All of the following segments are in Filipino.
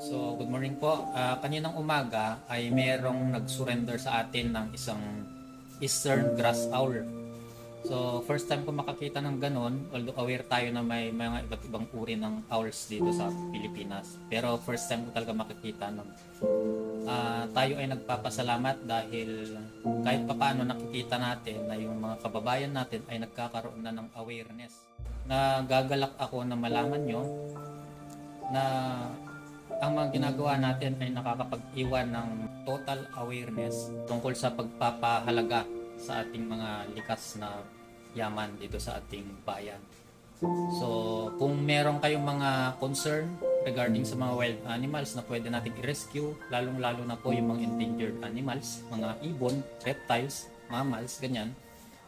So, good morning po. Ah, kaninang umaga ay merong nag-surrender sa atin ng isang Eastern Grass Owl. So, first time ko makakita ng ganon, although aware tayo na may mga iba't ibang uri ng owls dito sa Pilipinas. Pero first time ko talaga makikita nun. Ah, tayo ay nagpapasalamat dahil kahit papaano nakikita natin na yung mga kababayan natin ay nagkakaroon na ng awareness. Nagagalak ako na malaman nyo na ang mga ginagawa natin ay nakakapag-iwan ng total awareness tungkol sa pagpapahalaga sa ating mga likas na yaman dito sa ating bayan. So, kung meron kayong mga concern regarding sa mga wild animals na pwede natin i-rescue, lalong-lalo na po yung mga endangered animals, mga ibon, reptiles, mammals, ganyan,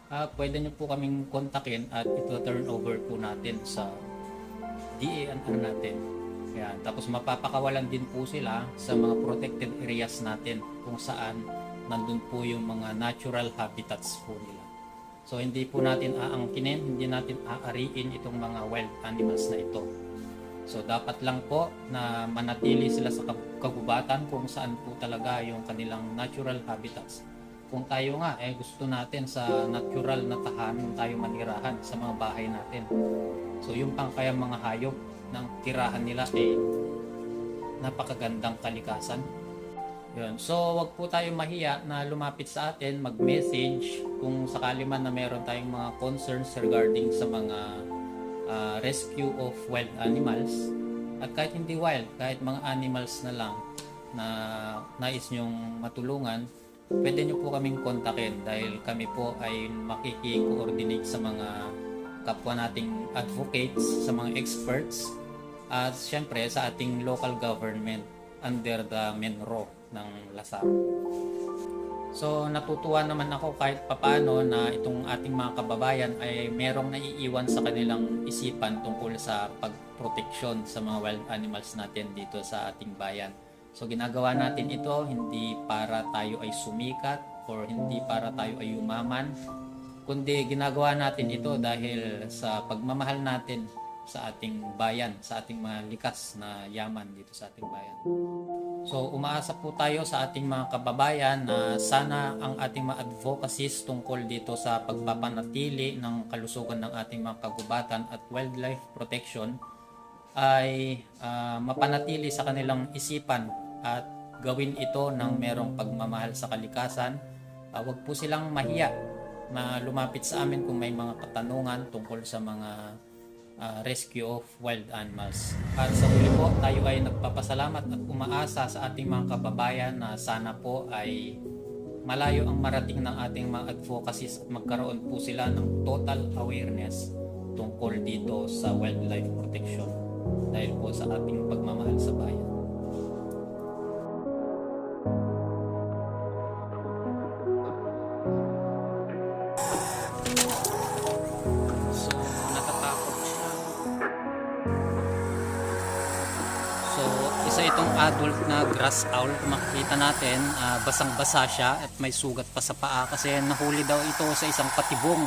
ah pwede nyo po kaming kontakin at ito turn over po natin sa DANR natin. Yan. Tapos mapapakawalan din po sila sa mga protected areas natin kung saan nandun po yung mga natural habitats po nila. So hindi po natin aangkinin, hindi natin aariin itong mga wild animals na ito. So dapat lang po na manatili sila sa kag- kagubatan kung saan po talaga yung kanilang natural habitats. Kung tayo nga eh gusto natin sa natural na tahanan tayo manirahan sa mga bahay natin. So yung pang mga hayop ng tirahan nila ay napakagandang kalikasan. Yun. So, wag po tayo mahiya na lumapit sa atin, mag-message kung sakali man na meron tayong mga concerns regarding sa mga ah, rescue of wild animals. At kahit hindi wild, kahit mga animals na lang na nais nyong matulungan, pwede nyo po kaming kontakin dahil kami po ay makiki-coordinate sa mga kapwa nating advocates, sa mga experts, at syempre sa ating local government under the MENRO ng Lasar. So natutuwa naman ako kahit papano na itong ating mga kababayan ay merong naiiwan sa kanilang isipan tungkol sa pagproteksyon sa mga wild animals natin dito sa ating bayan. So ginagawa natin ito hindi para tayo ay sumikat or hindi para tayo ay yumaman, kundi ginagawa natin ito dahil sa pagmamahal natin sa ating bayan, sa ating mga likas na yaman dito sa ating bayan. So umaasa po tayo sa ating mga kababayan na sana ang ating mga advocacies tungkol dito sa pagpapanatili ng kalusugan ng ating mga kagubatan at wildlife protection ay ah, mapanatili sa kanilang isipan at gawin ito ng merong pagmamahal sa kalikasan. Ah, Huwag po silang mahiya na lumapit sa amin kung may mga katanungan tungkol sa mga uh, rescue of wild animals. At sa huli po, tayo ay nagpapasalamat at umaasa sa ating mga kababayan na sana po ay malayo ang marating ng ating mga advocacies at magkaroon po sila ng total awareness tungkol dito sa wildlife protection dahil po sa ating pagmamahal sa bayan. Isa itong adult na grass owl. Makikita natin, ah, basang-basa siya at may sugat pa sa paa kasi nahuli daw ito sa isang patibong